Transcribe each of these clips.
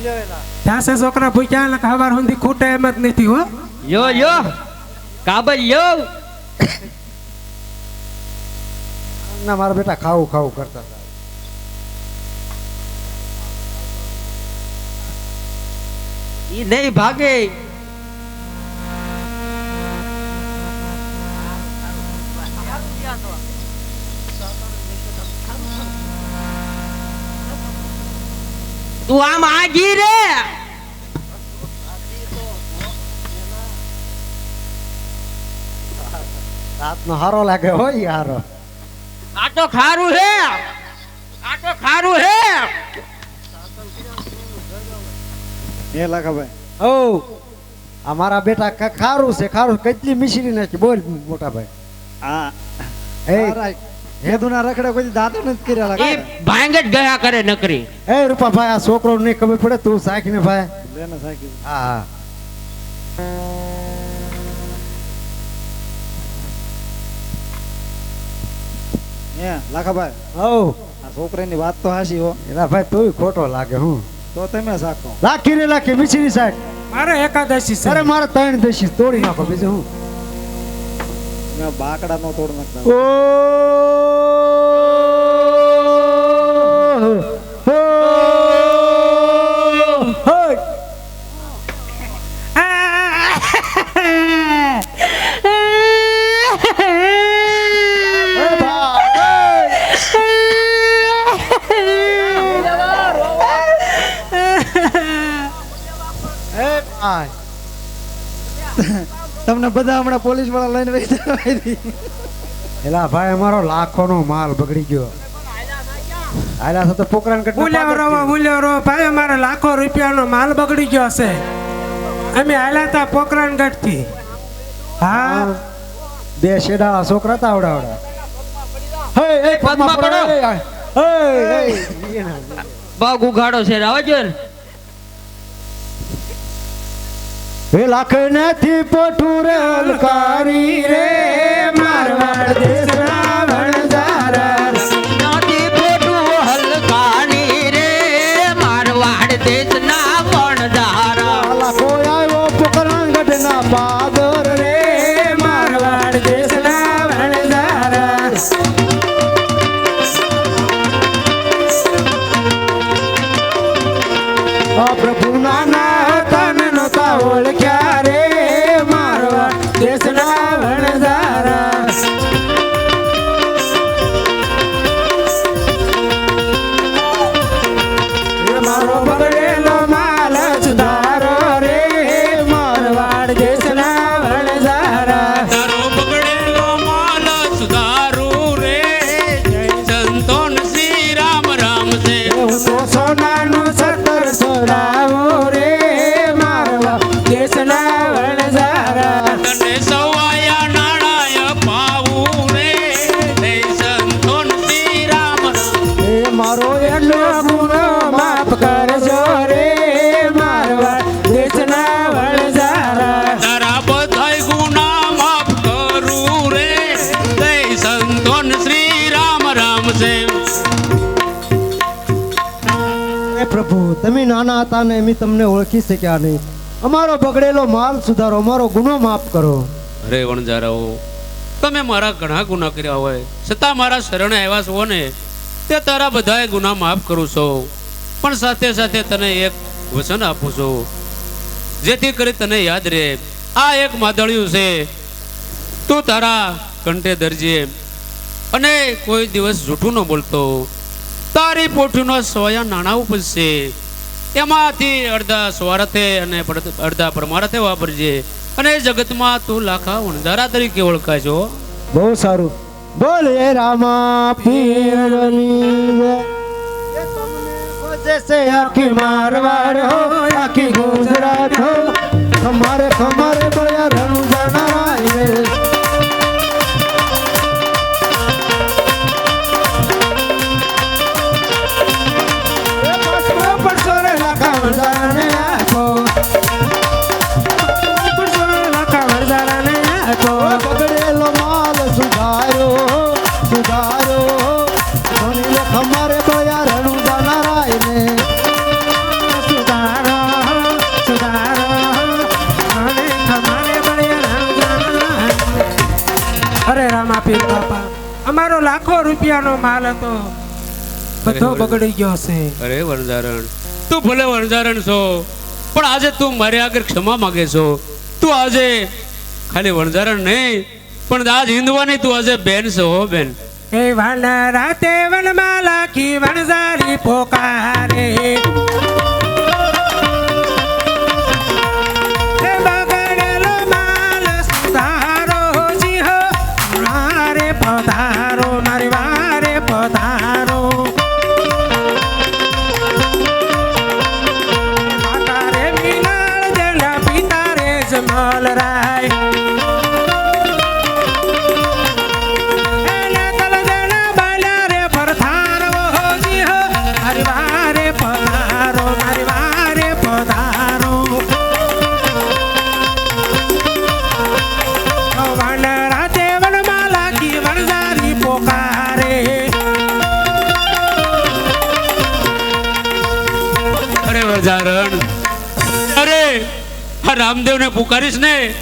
ત્યાં છોકરા ભૂખ્યા એટલે ખબર સુધી ખૂટે એમ જ નથી હો. યો યો. કાબલ યો. ના મારા બેટા ખાવું ખાવું કરતા હતા. ઈ નહીં ભાગે. તું આમ આગી રે રાતનો હારો લાગે હોય ઈ હારો આ તો ખારું હે આ તો ખારું હે એ લાખા ભાઈ ઓ આ મારા બેટા ક- ખારું છે ખારું કેટલી મિશ્રી નાખી બોલ મોટા ભાઈ આ એ હેદુના રખડે કોઈ દાંત નથી કર્યા એ ભાંગ જ ગયા કરે નકરી. એ રૂપા ભાઈ આ છોકરો નહીં ખબર પડે તું સાખીને ભાઈ. લેને સાખી હા હા. હે લાખા ભાઈ. ઓ આ છોકરાની વાત તો હાસી હો. એલા ભાઈ તું ખોટો લાગે હું. તો તમે સાખો. લાખી રે લાખી મિશ્રી સાહેબ. મારે એકાદશી છે. અરે મારે ત્રણ દશી તોડી નાખો બીજું હું. મેં બાકડા નો તોડ નાખતા. ઓ તમને બધા હમણાં પોલીસવાળા લઈને એલા ભાઈ અમારો લાખો નો માલ બગડી ગયો. આયલા સાથે પોકરાન કટ બોલ્યો રો બોલ્યો રો ભાઈ અમારે લાખો રૂપિયાનો માલ બગડી ગયો છે અમે આયલા તા પોકરાન ગઢથી. હા. બે શેડા છોકરા તા આવડા હે એક પદમાં પડો. હે હે. પગ ઉઘાડો છે રાવજર હે લાખ નથી પોઠું રે હલકારી રે મારવાડ દેશના વણજારા નાથી ખોટું હલકાની રે મારવાડ દેશના વણજારા કોઈ આવ્યો પોકરાન ગઢના પાદર રે મારવાડ દેશના વણજારા આ પ્રભુના રામ છે. પ્રભુ તમે નાના હતા ને એમ તમને ઓળખી શક્યા નહીં. અમારો બગડેલો માલ સુધારો અમારો ગુનો માફ કરો. અરે વણજારાઓ તમે મારા ઘણા ગુના કર્યા હોય. છતાં મારા શરણે આવ્યા છો ને તે તારા બધાએ ગુના માફ કરું છો. પણ સાથે સાથે તને એક વચન આપું છું. જેથી કરી તને યાદ રહે. આ એક માદળિયું છે. તું તારા કંઠે ધરજે અને કોઈ દિવસ જૂઠું ન બોલતો. તારી પોઠીનો સોયા નાણાં ઉપજશે. એમાંથી અડધા સ્વારથે અને અડધા પરમારથે વાપરજે. અને જગતમાં તું લાખા વણઝારા તરીકે ઓળખાય છો બહુ સારું. બોલે રામા પીરની છે આખી મારવાડ હો આખી ગુજરાત હો. ખમારે ખમારે બળ્યા રણુ જણાય રૂપિયાનો માલ હતો. બધો બગડી ગયો છે. અરે વરદારણ તું ભલે વરદારણ છો પણ આજે તું મારે આગળ ક્ષમા માંગે છો. તું આજે ખાલી વણઝારણ નહીં પણ આજ હિન્દવાની તું આજે બેન છો હો બેન. એ વન રાતે વનમાં લાખી વણઝારી પોકારે. અરે અરે, આ રામદેવને પુકારીશ ને,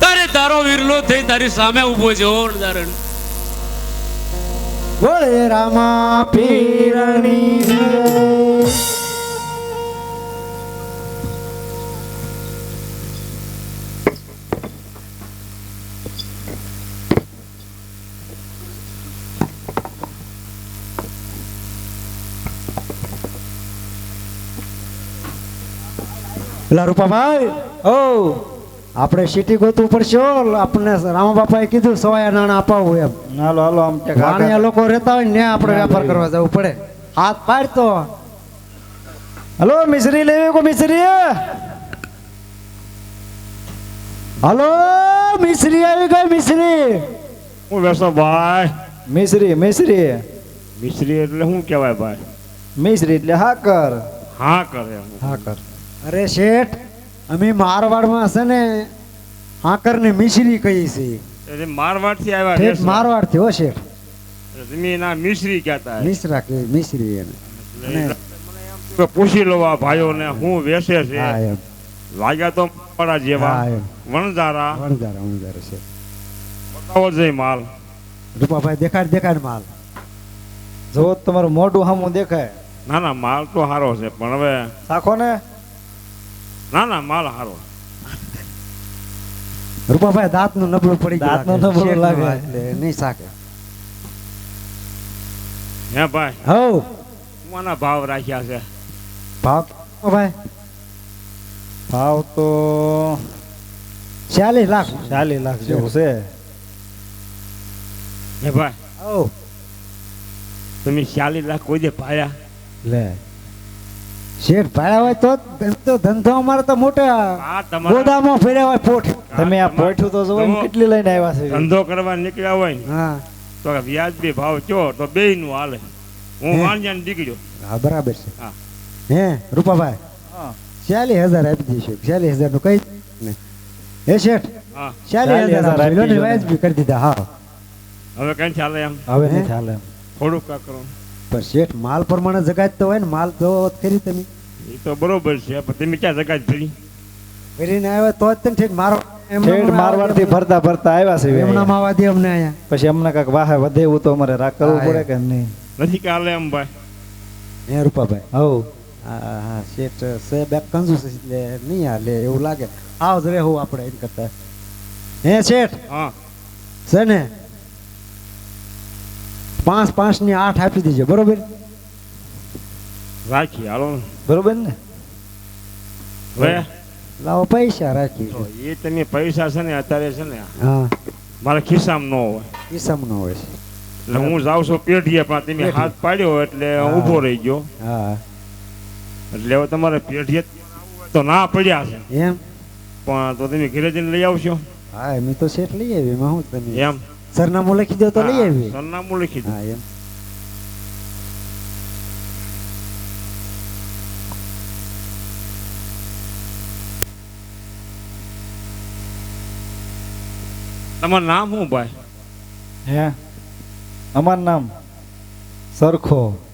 તારે તારો વિરલો થઈ તારી સામે ઊભો છે ધારણ બોલે રામા પીરની પેલા રૂપાભાઈ? ઓ. આપણે સિટી ગોતવું પડશે હો. આપણને રામા બાપાએ કીધું સવાયા નાણા અપાવું એમ. હાલો હાલો આમ કે વાણિયા લોકો રહેતા હોય ને આપણે વેપાર કરવા જવું પડે. હાથ પાડ તો હલો મિશ્રી લેવી કો મિશ્રી હલો મિશ્રી આવી ગઈ મિશ્રી હું વેસો ભાઈ. મિશ્રી મિશ્રી મિશ્રી એટલે શું કહેવાય ભાઈ? મિશ્રી એટલે હાકર. હા કર એમ. હાકર. અરે શેઠ અમે મારવાડમાં છે ને હાકર ને મિશ્રી કહી છે એટલે મારવાડથી આવ્યા શેઠ મારવાડથી હો શેઠ. તમે એના મિશ્રી કહેતા મિશ્રા કે મિશ્રી એને. પૂછી લો આ ભાઈઓને હું વેસે છે. લાગ્યા તો પડા જેવા. વણઝારા. વણઝારા વણઝારા છે બતાવો જઈ માલ. રૂપાભાઈ દેખાડ દેખાડ માલ. જો તમારું મોઢું સામું દેખાય. ના ના માલ તો સારો છે પણ હવે સાખો ને. ના ના માલ હારો. રૂપાભાઈ દાંતનું નબળું પડી દાંતનું. નબળું લાગે. એટલે નહીં સાકે. હે ભાઈ હો કોના ભાવ રાખ્યા છે. ભાવ ભાઈ ભાવ તો ચાલીસ લાખ. ચાલીસ લાખ જેવું છે. હે ભાઈ હવ તમે ચાલીસ લાખ કોઈ દે પાયા? લે. શેઠ ભાડ્યા હોય તો તો ધંધો અમારે તો મોટા ગોદામો તમારા ફેર્યા હોય પોઠ. તમે આ પોઠું તો જોવો કેટલી લઈને આવ્યા છે. ધંધો કરવા નીકળ્યા હોય હા. તો કે વ્યાજબી ભાવ ચો તો બે નું હાલે. હું? વાણિયાને દીકર્યો હા બરાબર છે. હા. હે રૂપાભાઈ? હા. ચાલીસ હજાર આપી દઈશું. ચાલી હજારનું? કઈ હે શેઠ? ચાલીસ હજાર આપી. વ્યાજબી કરી દીધા. હા. હવે કઈ ચાલે એમ? હવે હે? નહીં ચાલે એમ. થોડુંક કા કરો. પણ શેઠ માલ પ્રમાણે જગાત તો હોય ને માલ તો કરી તમે. એ તો બરોબર છે પણ તમે ક્યાં જગા ફરી? ફરીને આવ્યા તો જ તને ઠેઠ મારો ઠેઠ મારવાડથી ફરતા ફરતા આવ્યા છે એમના. માવા દે અમને અહીંયા પછી અમને કાંઈક વાહે વધે એવું તો અમારે રાખ કરવું પડે કે નહીં? નથી કાલે હાલે એમ ભાઈ. હે રૂપાભાઈ. હવ હા હા શેઠ સે બે કંજૂસ એટલે નહીં હાલે એવું લાગે. આવ જ હું આપણે એમ કરતા. હે શેઠ? હા. છે ને? પાંચ પાંચની આઠ આપી દીજો બરોબર? રાખી હાલો. બરોબર ને? હવે? લાવો પૈસા રાખી એ તમે પૈસા છે ને અત્યારે છે ને હા. મારા ખિસ્સામાં ન હોય. ખિસ્સામાં નો હોય એટલે હું જાઉં છું પેઢીએ પણ તમે હાથ પાડ્યો એટલે. ઊભો રહી ગયો. હા. એટલે હવે તમારે પેઢીએ તો ના પડ્યા છે. એમ? પણ તો તમે ઘરે જઈને લઈ આવશો. હા એમ તો શેઠ લઈ આવી એમાં હું તમે એમ? સરનામું લખી દો તો લઈ આવી સરનામું લખી દો. હા એમ. તમારું નામ શું ભાઈ? હે? અમારું નામ સરખો.